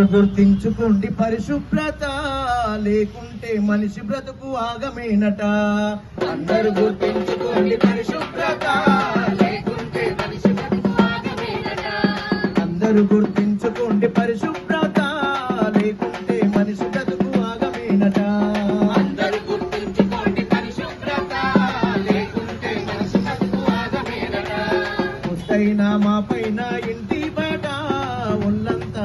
అందరూ గుర్తించుకోండి పరిశుభ్రత. లేకుంటే మనిషి బ్రతుకు ఆగమేనట. అందరూ గుర్తించుకోండి పరిశుభ్రత. లేకుంటే మనిషి బ్రతుకు ఆగమేనట. అందరూ గుర్తించుకోండి పరిశుభ్రత. లేకుంటే మనిషి బ్రతుకు ఆగమేనట. అందరూ గుర్తించుకోండి పరిశుభ్రత. లేకుంటే మనిషి బ్రతుకు ఆగమేనట. మా పైన ఇంటి బయట ఒళ్ళంతా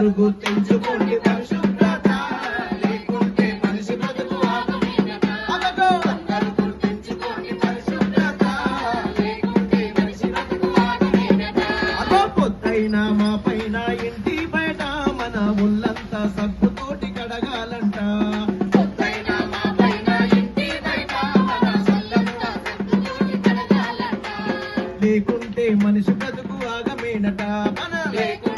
అందరూ గుర్తించుకోండి లేకుంటే మనిషి బ్రతుకు మా పైన ఇంటి బయట మన కడగాలంట. లేకుంటే మనిషి ఆగమేనట. మన లేకు